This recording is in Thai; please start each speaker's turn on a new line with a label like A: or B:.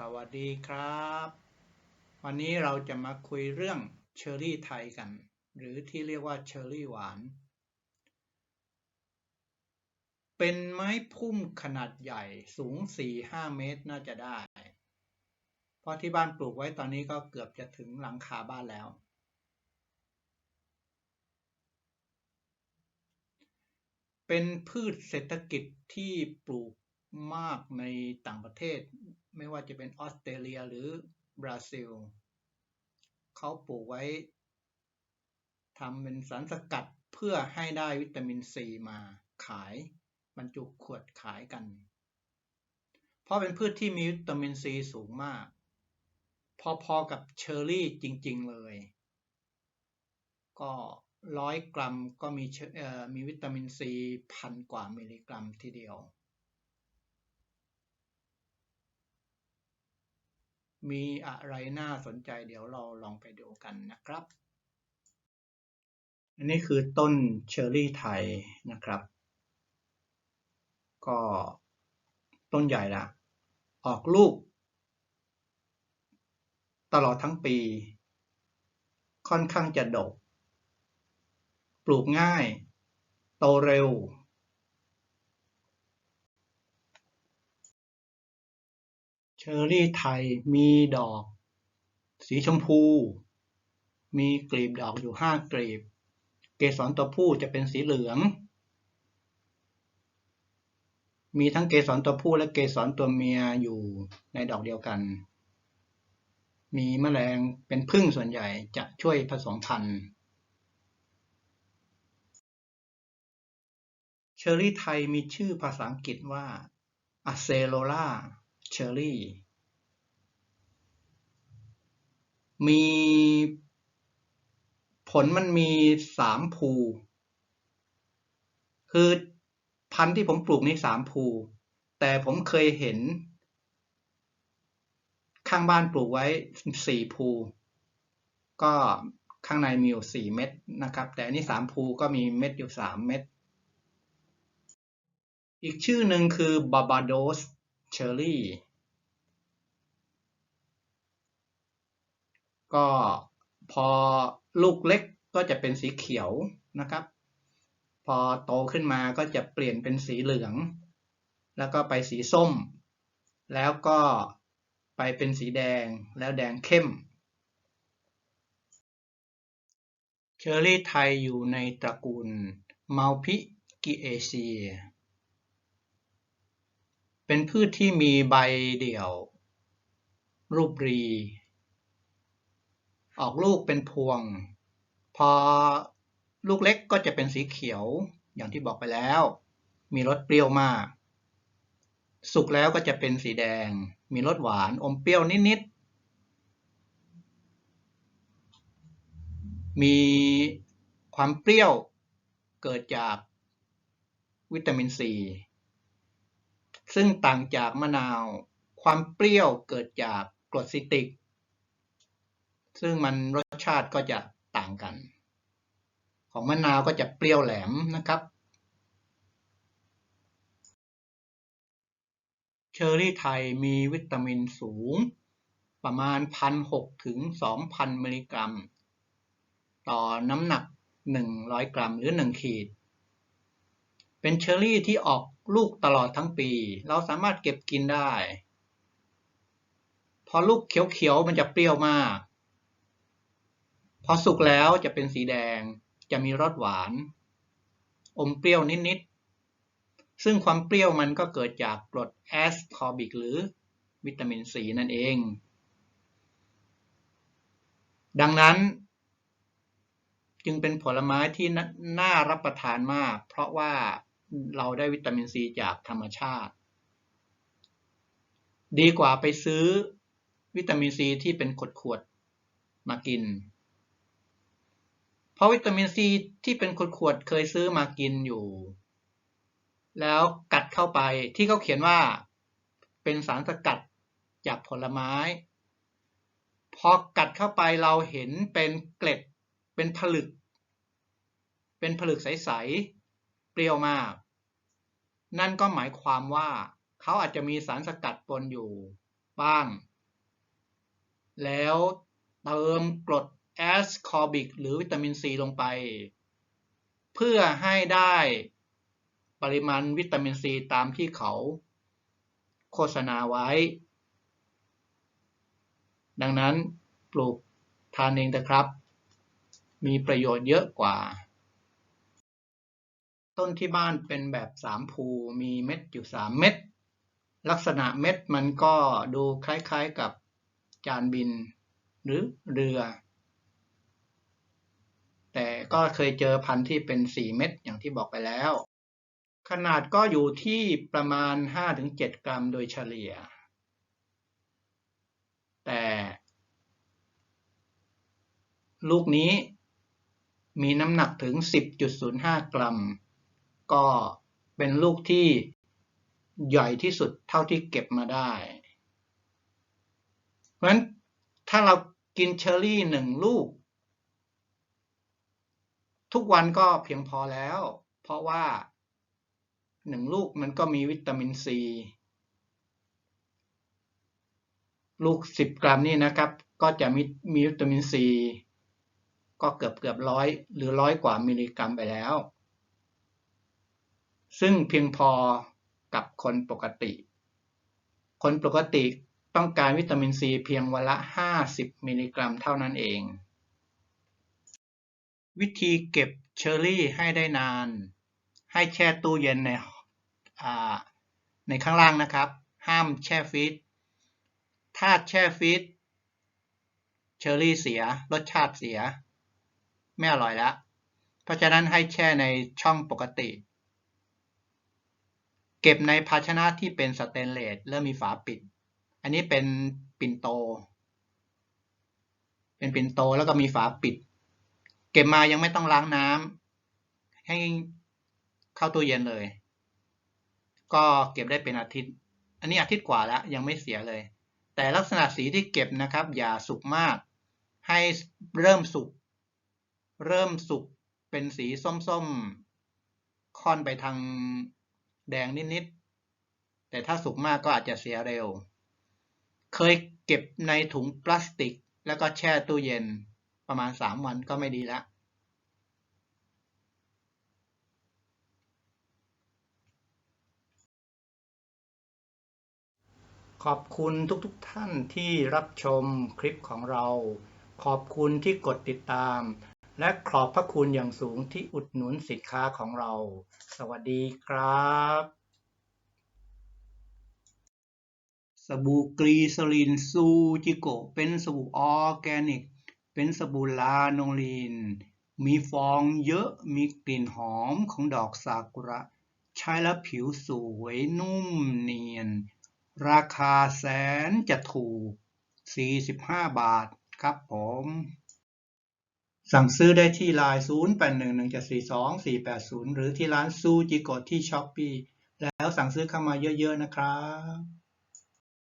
A: สวัสดีครับ วันนี้เราจะมาคุยเรื่องเชอร์รี่ไทยกัน หรือที่เรียกว่าเชอร์รี่หวาน เป็นไม้พุ่มขนาดใหญ่สูง 4-5 เมตรน่าจะได้ เพราะที่บ้านปลูกไว้ตอนนี้ก็เกือบจะถึงหลังคาบ้านแล้ว เป็นพืชเศรษฐกิจที่ปลูก มากในต่างประเทศ ไม่ว่าจะเป็นออสเตรเลียหรือบราซิล เขาปลูกไว้ทำเป็นสารสกัดเพื่อให้ได้วิตามินซีมาขายบรรจุขวดขายกัน เพราะเป็นพืชที่มีวิตามินซีสูงมาก พอๆกับเชอร์รี่จริง ๆ เลย ก็ร้อยกรัมก็มีมีวิตามินซีพันกว่ามิลลิกรัมทีเดียว มีอะไรน่าสนใจเดี๋ยวเราลองไปดูกันนะครับ อันนี้คือต้นเชอร์รี่ไทยนะครับ ก็ต้นใหญ่ละออกลูก ตลอดทั้งปี ค่อนข้างจะดก ปลูกง่าย โตเร็ว เช อร์รี่ไทยมีดอก สีชมพู มีกลีบดอกอยู่ห้ากลีบ เกสรตัวผู้จะเป็นสีเหลือง มีทั้งเกสรตัวผู้และเกสรตัวเมียอยู่ในดอกเดียวกัน มีแมลงเป็นพึ่งส่วนใหญ่จะช่วยผสมพันธุ์เชอร์รี่ไทยมีชื่อภาษาอังกฤษว่า a c e l o l a เชอร์รี่ มีผลมันมีสามภู คือพันธุ์ที่ผมปลูกนี่สามภู แต่ผมเคยเห็น ข้างบ้านปลูกไว้สี่ภู ก็ข้างในมีอยู่สี่เม็ดนะครับ แต่อันนี้สามภูก็มีเม็ดอยู่สามเม็ดอีกชื่อหนึ่งคือบาบาโดสเชอร์ ก็พอลูกเล็กก็จะเป็นสีเขียวนะครับ พอโตขึ้นมาก็จะเปลี่ยนเป็นสีเหลือง แล้วก็ไปสีส้ม แล้วก็ไปเป็นสีแดงแล้วแดงเข้มเชอร์รี่ไทยอยู่ในตระกูลมัลพิกิเอเซีย เป็นพืชที่มีใบเดี่ยว รูปรี ออกลูกเป็นพวง พอลูกเล็กก็จะเป็นสีเขียวอย่างที่บอกไปแล้ว มีรสเปรี้ยวมาก สุกแล้วก็จะเป็นสีแดง มีรสหวานอมเปรี้ยวนิดๆ มีความเปรี้ยวเกิดจากวิตามินซี ซึ่งต่างจากมะนาว ความเปรี้ยวเกิดจากกรดซิตริก ซึ่งมันรสชาติก็จะต่างกัน ของมะนาวก็จะเปรี้ยวแหลมนะครับ เชอร์รี่ไทยมีวิตามินสูง ประมาณ 1,600 ถึง 2,000 มิลลิกรัม ต่อน้ำหนัก 100 กรัมหรือ 1 ขีด เป็นเชอร์รี่ที่ออกลูกตลอดทั้งปี เราสามารถเก็บกินได้ พอลูกเขียวๆมันจะเปรี้ยวมาก พอสุกแล้วจะเป็นสีแดง จะมีรสหวาน อมเปรี้ยวนิดๆ ซึ่งความเปรี้ยวมันก็เกิดจากกรดแอสคอบิกหรือวิตามินซีนั่นเอง ดังนั้นจึงเป็นผลไม้ที่น่ารับประทานมาก เพราะว่าเราได้วิตามินซีจากธรรมชาติ ดีกว่าไปซื้อวิตามินซีที่เป็นขวดๆมากิน เพราะวิตามินซีที่เป็นขวดๆเคยซื้อมากินอยู่ แล้วกัดเข้าไปที่เขาเขียนว่าเป็นสารสกัดจากผลไม้ พอกัดเข้าไปเราเห็นเป็นเกล็ดเป็นผลึก เป็นผลึกใสๆเปรี้ยวมาก นั่นก็หมายความว่าเขาอาจจะมีสารสกัดปนอยู่บ้าง แล้วเติมกรด แอสคอบิกหรือวิตามินซีลงไป เพื่อให้ได้ปริมาณวิตามินซีตามที่เขาโฆษณาไว้ ดังนั้นปลูกทานเองนะครับ มีประโยชน์เยอะกว่า ต้นที่บ้านเป็นแบบสามภูมีเม็ดอยู่สามเม็ด ลักษณะเม็ดมันก็ดูคล้ายๆกับจานบินหรือเรือ ก็เคยเจอพันธุ์ที่เป็นสี่เม็ดอย่างที่บอกไปแล้ว ขนาดก็อยู่ที่ประมาณ 5-7 กรัมโดยเฉลี่ย แต่ ลูกนี้มีน้ำหนักถึง 10.05 กรัม ก็เป็นลูกที่ใหญ่ที่สุดเท่าที่เก็บมาได้ เพราะฉะนั้นถ้าเรากินเชอร์รี่หนึ่งลูก ทุกวันก็เพียงพอแล้ว เพราะว่าหนึ่งลูกมันก็มีวิตามินซีลูก 10 กรัมนี่นะครับ ก็จะมีมีวิตามินซีก็เกือบเกือบร้อยหรือร้อยกว่ามิลลิกรัมไปแล้ว ซึ่งเพียงพอกับคนปกติ คนปกติต้องการวิตามินซีเพียงวันละ 50 มิลลิกรัมเท่านั้นเอง วิธีเก็บเชอร์รี่ให้ได้นาน ให้แช่ตู้เย็นในในข้างล่างนะครับ ห้ามแช่ฟรีซถ้าแช่ฟรีซเชอร์รี่เสียรสชาติเสีย ไม่อร่อยแล้ว เพราะฉะนั้นให้แช่ในช่องปกติ เก็บในภาชนะที่เป็นสเตนเลสและมีฝาปิด อันนี้เป็นปิ่นโต เป็นปิ่นโตแล้วก็มีฝาปิด ก็บมายังไม่ต้องล้างน้ำให้เข้าตู้เย็นเลย ก็เก็บได้เป็นอาทิตย์ อันนี้อาทิตย์กว่าแล้วยังไม่เสียเลย แต่ลักษณะสีที่เก็บนะครับ อย่าสุกมาก ให้เริ่มสุกเริ่มสุกเป็นสีส้มๆ ค่อนไปทางแดงนิดๆ แต่ถ้าสุกมากก็อาจจะเสียเร็ว เคยเก็บในถุงพลาสติก แล้วก็แช่ตู้เย็น ประมาณ 3 วันก็ไม่ดีแล้ว ขอบคุณทุกๆทท่านที่รับชมคลิปของเรา ขอบคุณที่กดติดตาม และขอบพระคุณอย่างสูงที่อุดหนุนสินค้าของเรา สวัสดีครับสบู่กรีซลินซูจิโก เป็นสบู่ออร์แกนิก เป็นสบู่ลาโนลีน มีฟองเยอะมีกลิ่นหอมของดอกซากุระ ใช้แล้วผิวสวยนุ่มเนียน ราคาแสนจะถูก 45 บาทครับผม สั่งซื้อได้ที่ไลน์0811742480 หรือที่ร้านซูจิโกะที่ช้อปปี้แล้วสั่งซื้อเข้ามาเยอะๆนะครับ